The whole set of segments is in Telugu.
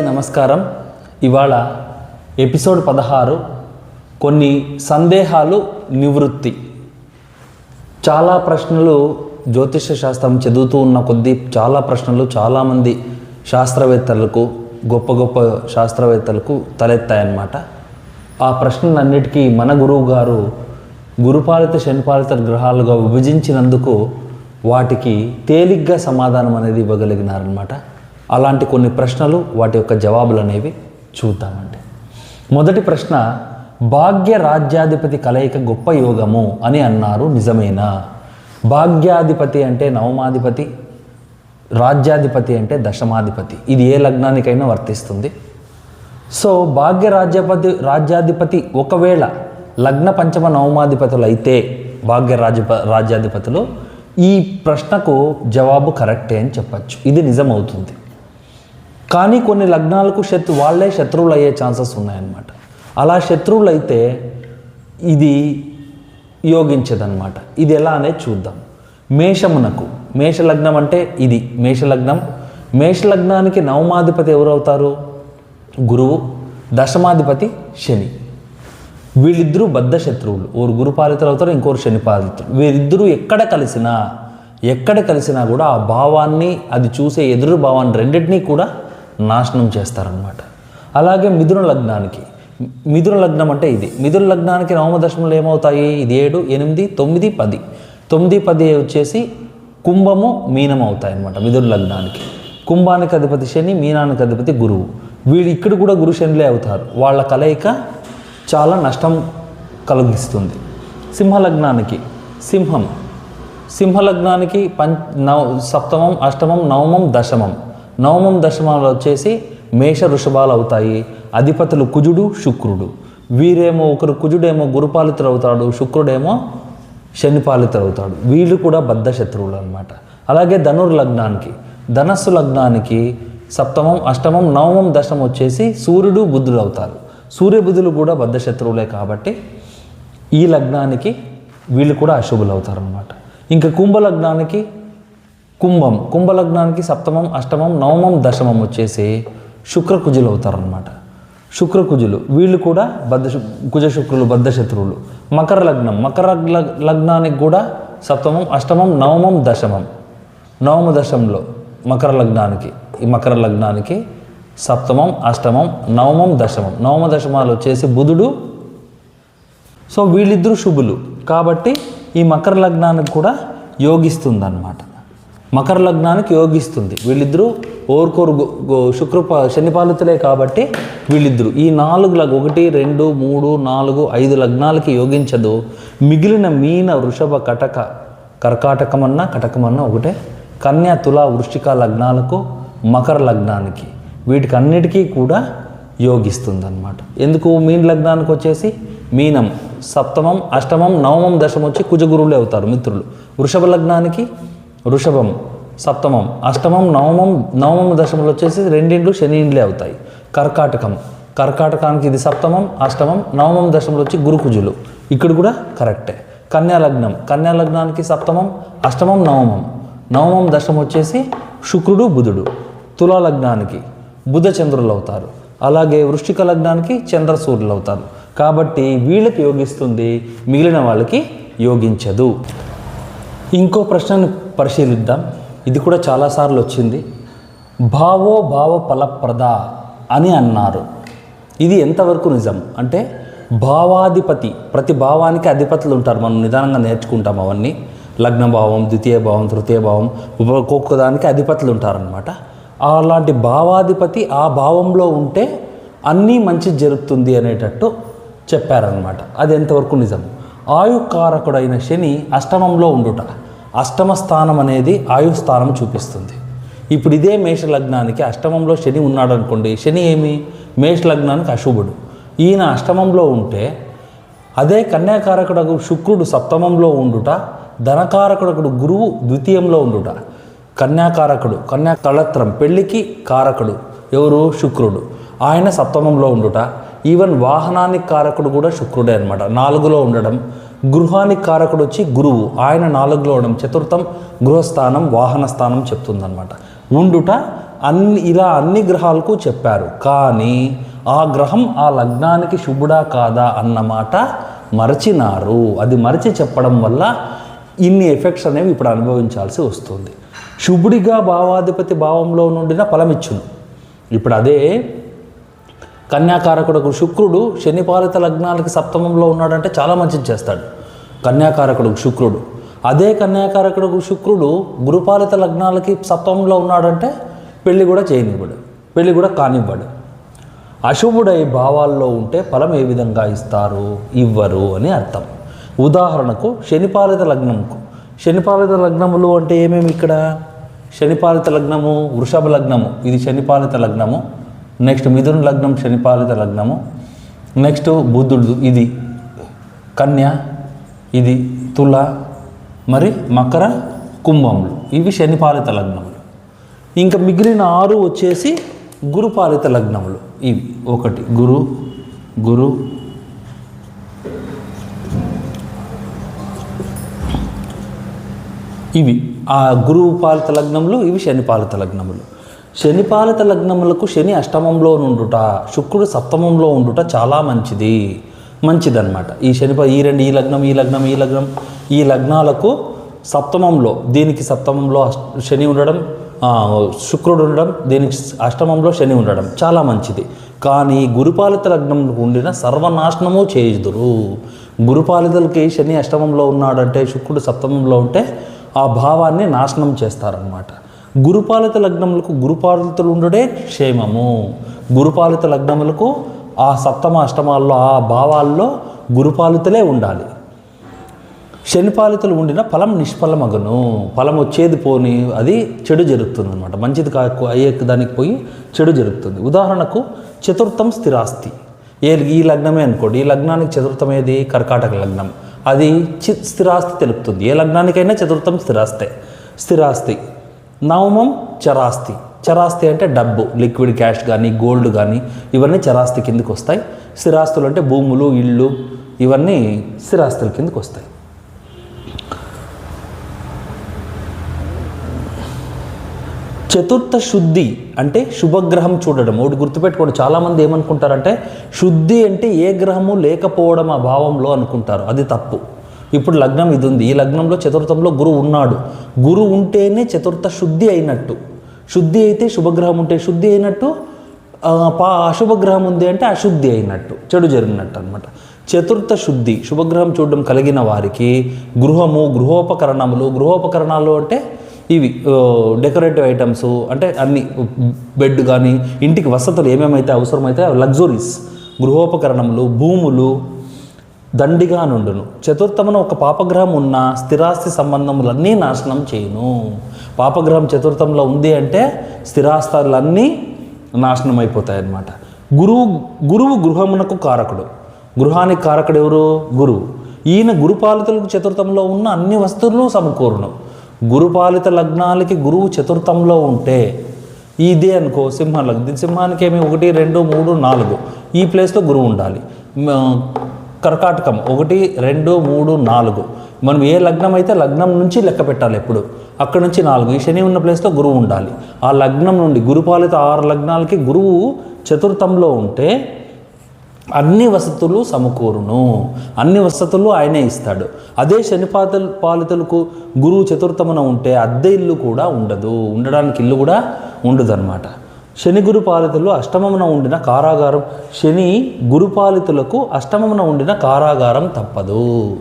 అందరికీ నమస్కారం. ఇవాళ ఎపిసోడ్ పదహారు కొన్ని సందేహాలు నివృత్తి. చాలా ప్రశ్నలు జ్యోతిష శాస్త్రం చదువుతూ ఉన్న కొద్దీ చాలా ప్రశ్నలు చాలామంది శాస్త్రవేత్తలకు గొప్ప గొప్ప శాస్త్రవేత్తలకు తలెత్తాయన్నమాట. ఆ ప్రశ్నలన్నిటికీ మన గురువు గారు గురుపాలిత శనిపాలిత గ్రహాలుగా విభజించినందుకు వాటికి తేలిగ్గా సమాధానం అనేది ఇవ్వగలిగినారనమాట అలాంటి కొన్ని ప్రశ్నలు వాటి యొక్క జవాబులు అనేవి చూద్దామండి. మొదటి ప్రశ్న భాగ్య రాజ్యాధిపతి కలయిక గొప్ప యోగము అని అన్నారు నిజమేనా? భాగ్యాధిపతి అంటే నవమాధిపతి రాజ్యాధిపతి అంటే దశమాధిపతి. ఇది ఏ లగ్నానికైనా వర్తిస్తుంది. సో భాగ్య రాజ్యపతి రాజ్యాధిపతి ఒకవేళ లగ్న పంచమ నవమాధిపతులు అయితే భాగ్య రాజ్య రాజ్యాధిపతులు ఈ ప్రశ్నకు జవాబు కరెక్టే అని చెప్పచ్చు. ఇది నిజమవుతుంది. కానీ కొన్ని లగ్నాలకు శత్రు వాళ్ళే శత్రువులు అయ్యే ఛాన్సెస్ ఉన్నాయన్నమాట. అలా శత్రువులు అయితే ఇది యోగించదన్నమాట. ఇది ఎలా అనేది చూద్దాం. మేషమునకు మేషలగ్నం అంటే ఇది మేషలగ్నం. మేషలగ్నానికి నవమాధిపతి ఎవరవుతారు గురువు. దశమాధిపతి శని. వీళ్ళిద్దరూ బద్ధ శత్రువులు. ఓరు గురుపాలితులు అవుతారు ఇంకోరు శనిపాలితులు వీరిద్దరూ ఎక్కడ కలిసినా ఎక్కడ కలిసినా కూడా ఆ భావాన్ని అది చూసే ఎదురు భావాన్ని రెండింటినీ కూడా నాశనం చేస్తారనమాట అలాగే మిథున లగ్నానికి. మిథున లగ్నం అంటే ఇది. మిథున లగ్నానికి నవమదశములు ఏమవుతాయి? ఇది ఏడు ఎనిమిది తొమ్మిది పది. తొమ్మిది పది వచ్చేసి కుంభము మీనం అవుతాయి అనమాట మిథున లగ్నానికి. కుంభానికి అధిపతి శని మీనానికి అధిపతి గురువు. వీళ్ళు ఇక్కడ కూడా గురు శనిలే అవుతారు. వాళ్ళ కలయిక చాలా నష్టం కలిగిస్తుంది. సింహలగ్నానికి. సింహం. సింహలగ్నానికి పంచ నవ సప్తమం అష్టమం నవమం దశమం. నవమం దశమాలు వచ్చేసి మేష వృషభాలు అవుతాయి. అధిపతులు కుజుడు శుక్రుడు. వీరేమో ఒకరు కుజుడేమో గురుపాలితులు అవుతాడు శుక్రుడేమో శనిపాలితులు అవుతాడు. వీళ్ళు కూడా బద్ధ శత్రువులు అనమాట అలాగే ధనుర్ లగ్నానికి ధనస్సు లగ్నానికి సప్తమం అష్టమం నవమం దశమం వచ్చేసి సూర్యుడు బుద్ధుడు అవుతారు. సూర్యబుద్ధులు కూడా బద్ధ శత్రువులే కాబట్టి ఈ లగ్నానికి వీళ్ళు కూడా అశుభులు అవుతారనమాట ఇంకా కుంభ లగ్నానికి కుంభం కుంభలగ్నానికి సప్తమం అష్టమం నవమం దశమం వచ్చేసి శుక్రకుజులు అవుతారనమాట శుక్రకుజులు వీళ్ళు కూడా బద్ధ శు- కుజ శుక్రులు బద్ధ శత్రువులు. మకర లగ్నం మకర లగ్నానికి కూడా సప్తమం అష్టమం నవమం దశమం. నవమ దశంలో మకర లగ్నానికి ఈ మకర లగ్నానికి సప్తమం అష్టమం నవమం దశమం. నవమ దశమాలు వచ్చేసి బుధుడు. సో వీళ్ళిద్దరూ శుభులు. కాబట్టి ఈ మకర లగ్నానికి కూడా యోగిస్తుందన్నమాట. మకర లగ్నానికి యోగిస్తుంది. వీళ్ళిద్దరూ ఓర్కోరు గో- శుక్ర శనిపాలితులే కాబట్టి వీళ్ళిద్దరూ. ఈ నాలుగు లగ్ ఒకటి రెండు మూడు నాలుగు ఐదు లగ్నాలకి యోగించదు. మిగిలిన మీన వృషభ కటక కర్కాటకమన్నా కటకమన్నా ఒకటే. కన్యా తుల వృష్టిక లగ్నాలకు మకర లగ్నానికి. వీటికి అన్నిటికీ కూడా యోగిస్తుంది అనమాట ఎందుకు మీన లగ్నానికి వచ్చేసి? మీనం సప్తమం అష్టమం నవమం దశమం వచ్చి కుజగురువులే అవుతారు మిత్రులు. వృషభ లగ్నానికి వృషభం సప్తమం అష్టమం నవమం నవమం దశములు వచ్చేసి రెండిండ్లు శనిండ్లే అవుతాయి. కర్కాటకం కర్కాటకానికి ఇది సప్తమం అష్టమం నవమం దశములు వచ్చి గురుకుజులు. ఇక్కడ కూడా కరెక్టే. కన్యా లగ్నం కన్యా లగ్నానికి సప్తమం అష్టమం నవమం. నవమం దశం వచ్చేసి శుక్రుడు బుధుడు. తులాలగ్నానికి బుధ చంద్రులు అవుతారు. అలాగే వృష్టిక లగ్నానికి చంద్ర సూర్యులు అవుతారు. కాబట్టి వీళ్ళకి యోగిస్తుంది మిగిలిన వాళ్ళకి యోగించదు. ఇంకో ప్రశ్నను పరిశీలిద్దాం. ఇది కూడా చాలాసార్లు వచ్చింది. భావో భావ ఫలప్రద అని అన్నారు. ఇది ఎంతవరకు నిజం? అంటే భావాధిపతి ప్రతి భావానికి అధిపతులు ఉంటారు. మనం నిదానంగా నేర్చుకుంటాం అవన్నీ. లగ్న భావం ద్వితీయ భావం తృతీయ భావం ఒక్కొక్కదానికి ఒక్కొక్క దానికి అధిపతులు ఉంటారనమాట అలాంటి భావాధిపతి ఆ భావంలో ఉంటే అన్నీ మంచి జరుగుతుంది అనేటట్టు చెప్పారనమాట అది ఎంతవరకు నిజం? ఆయుకారకుడైన శని అష్టమంలో ఉండుట. అష్టమ స్థానం అనేది ఆయు స్థానం చూపిస్తుంది. ఇప్పుడు ఇదే మేష లగ్నానికి అష్టమంలో శని ఉన్నాడు అనుకోండి శని ఏమి? మేష లగ్నానికి అశుభుడు. ఈయన అష్టమంలో ఉంటే అదే కన్యాకారకుడు శుక్రుడు సప్తమంలో ఉండుట ధనకారకుడు గురువు ద్వితీయంలో ఉండుట. కన్యాకారకుడు కన్యా కళత్రం పెళ్ళికి కారకుడు ఎవరు? శుక్రుడు. ఆయన సప్తమంలో ఉండుట. ఈవెన్ వాహనానికి కారకుడు కూడా శుక్రుడే అనమాట నాలుగులో ఉండడం గృహానికి కారకుడు వచ్చి గురువు. ఆయన నాలుగులో ఉండడం చతుర్థం గృహస్థానం వాహన స్థానం చెప్తుందనమాట ఉండుట అన్ని ఇలా అన్ని గ్రహాలకు చెప్పారు. కానీ ఆ గ్రహం ఆ లగ్నానికి శుభుడా కాదా అన్నమాట మరచినారు. అది మరచి చెప్పడం వల్ల ఇన్ని ఎఫెక్ట్స్ అనేవి ఇప్పుడు అనుభవించాల్సి వస్తుంది. శుభుడిగా భావాధిపతి భావంలో నుండిన ఫలమిచ్చును. ఇప్పుడు అదే కన్యాకారకుడు శుక్రుడు శనిపాలిత లగ్నాలకి సప్తమంలో ఉన్నాడంటే చాలా మంచిది చేస్తాడు. కన్యాకారకుడు శుక్రుడు. అదే కన్యాకారకుడు శుక్రుడు గురుపాలిత లగ్నాలకి సప్తమంలో ఉన్నాడంటే పెళ్ళి కూడా చేయనివ్వడు పెళ్ళి కూడా కానివ్వడు. అశుభుడై భావాల్లో ఉంటే ఫలం ఏ విధంగా ఇస్తారు? ఇవ్వరు అని అర్థం. ఉదాహరణకు శనిపాలిత లగ్నంకు శనిపాలిత లగ్నములు అంటే ఏమేమి ఇక్కడ? శనిపాలిత లగ్నము వృషభ లగ్నము. ఇది శనిపాలిత లగ్నము. నెక్స్ట్ మిథున లగ్నం శనిపాలిత లగ్నము. నెక్స్ట్ బుద్ధుడు ఇది కన్య ఇది తుల మరి మకర కుంభములు. ఇవి శనిపాలిత లగ్నములు. ఇంకా మిగిలిన ఆరు వచ్చేసి గురుపాలిత లగ్నములు. ఇవి ఒకటి గురు గురు ఇవి. ఆ గురువు పాలిత లగ్నములు ఇవి శని పాలిత లగ్నములు. శనిపాలిత లగ్నములకు శని అష్టమంలో నుండుట శుక్రుడు సప్తమంలో ఉండుట చాలా మంచిది. మంచిదన్నమాట. ఈ శని ఈ రెండు ఈ లగ్నం ఈ లగ్నం ఈ లగ్నం ఈ లగ్నాలకు సప్తమంలో దీనికి సప్తమంలో శని ఉండడం శుక్రుడు ఉండడం దీనికి అష్టమంలో శని ఉండడం చాలా మంచిది. కానీ గురుపాలిత లగ్నం ఉండిన సర్వనాశనము చేయుదురు. గురుపాలితలకి శని అష్టమంలో ఉన్నాడంటే శుక్రుడు సప్తమంలో ఉంటే ఆ భావాన్ని నాశనం చేస్తారనమాట గురుపాలిత లగ్నములకు గురుపాలితులు ఉండడే క్షేమము. గురుపాలిత లగ్నములకు ఆ సప్తమ అష్టమాల్లో ఆ భావాల్లో గురుపాలితలే ఉండాలి. శనిపాలితలు ఉండిన ఫలం నిష్ఫలమగను. ఫలం వచ్చేది పోని అది చెడు జరుగుతుంది అనమాట మంచిది కా అయ్యే దానికి పోయి చెడు జరుగుతుంది. ఉదాహరణకు చతుర్థం స్థిరాస్తి. ఏ ఈ లగ్నమే అనుకోండి. ఈ లగ్నానికి చతుర్థం ఏది? కర్కాటక లగ్నం. అది చి స్థిరాస్తి తెలుపుతుంది. ఏ లగ్నానికైనా చతుర్థం స్థిరాస్తే. స్థిరాస్తి. నవమం చరాస్తి. చరాస్తి అంటే డబ్బు లిక్విడ్ క్యాష్ కానీ గోల్డ్ కానీ ఇవన్నీ చరాస్తి కిందకి వస్తాయి. స్థిరాస్తులు అంటే భూములు ఇళ్ళు ఇవన్నీ స్థిరాస్తుల కిందకి వస్తాయి. చతుర్థ శుద్ధి అంటే శుభగ్రహం చూడడం. ఒకటి గుర్తుపెట్టుకోండి చాలామంది ఏమనుకుంటారంటే శుద్ధి అంటే ఏ గ్రహము లేకపోవడం ఆ భావంలో అనుకుంటారు. అది తప్పు. ఇప్పుడు లగ్నం ఇది ఉంది. ఈ లగ్నంలో చతుర్థంలో గురువు ఉన్నాడు. గురువు ఉంటేనే చతుర్థ శుద్ధి అయినట్టు. శుద్ధి అయితే శుభగ్రహం ఉంటే శుద్ధి అయినట్టు పా అశుభగ్రహం ఉంది అంటే అశుద్ధి అయినట్టు. చెడు జరిగినట్టు అనమాట చతుర్థ శుద్ధి శుభగ్రహం చూడడం కలిగిన వారికి గృహము గృహోపకరణములు గృహోపకరణాలు అంటే ఇవి డెకరేటివ్ ఐటమ్స్ అంటే అన్ని బెడ్ కానీ ఇంటికి వసతులు ఏమేమైతే అవసరమైతే లగ్జరీస్ గృహోపకరణములు భూములు దండిగా నుండును. చతుర్థమున ఒక పాపగ్రహం ఉన్న స్థిరాస్తి సంబంధములన్నీ నాశనం చేయును. పాపగ్రహం చతుర్థంలో ఉంది అంటే స్థిరాస్తాలన్నీ నాశనం అయిపోతాయి అన్నమాట గురువు గురువు గృహమునకు కారకుడు. గృహానికి కారకుడు ఎవరు? గురువు. ఈయన గురుపాలితులకు చతుర్థంలో ఉన్న అన్ని వస్తువులు సమకూరును. గురుపాలిత లగ్నాలకి గురువు చతుర్థంలో ఉంటే ఇదే అనుకో సింహ లగ్నం. సింహానికి ఏమి? ఒకటి రెండు మూడు నాలుగు. ఈ ప్లేస్లో గురువు ఉండాలి. కర్కాటకం ఒకటి రెండు మూడు నాలుగు. మనం ఏ లగ్నం అయితే లగ్నం నుంచి లెక్క పెట్టాలి ఎప్పుడు? అక్కడ నుంచి నాలుగు. ఈ శని ఉన్న ప్లేస్లో గురువు ఉండాలి. ఆ లగ్నం నుండి గురుపాలిత ఆరు లగ్నాలకి గురువు చతుర్థంలో ఉంటే అన్ని వసతులు సమకూరును. అన్ని వసతులు ఆయనే ఇస్తాడు. అదే శనిపాత పాలితులకు గురువు చతుర్థమున ఉంటే అద్దె ఇల్లు కూడా ఉండదు. ఉండడానికి ఇల్లు కూడా ఉండదు అనమాట శని గురుపాలితులు అష్టమమున ఉండిన కారాగారం. శని గురుపాలితులకు అష్టమమున ఉండిన కారాగారం తప్పదు.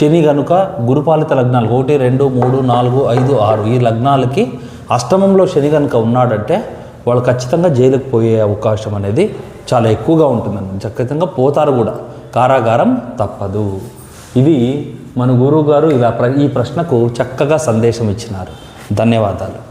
శని గనుక గురుపాలిత లగ్నాలు ఒకటి రెండు మూడు నాలుగు ఐదు ఆరు ఈ లగ్నాలకి అష్టమంలో శని గనుక ఉన్నాడంటే వాళ్ళు ఖచ్చితంగా జైలుకు పోయే అవకాశం అనేది చాలా ఎక్కువగా ఉంటుందండి. ఖచ్చితంగా పోతారు కూడా. కారాగారం తప్పదు. ఇది మన గురువు గారు ఇలా ప్ర ఈ ప్రశ్నకు చక్కగా సందేశం ఇచ్చినారు. ధన్యవాదాలు.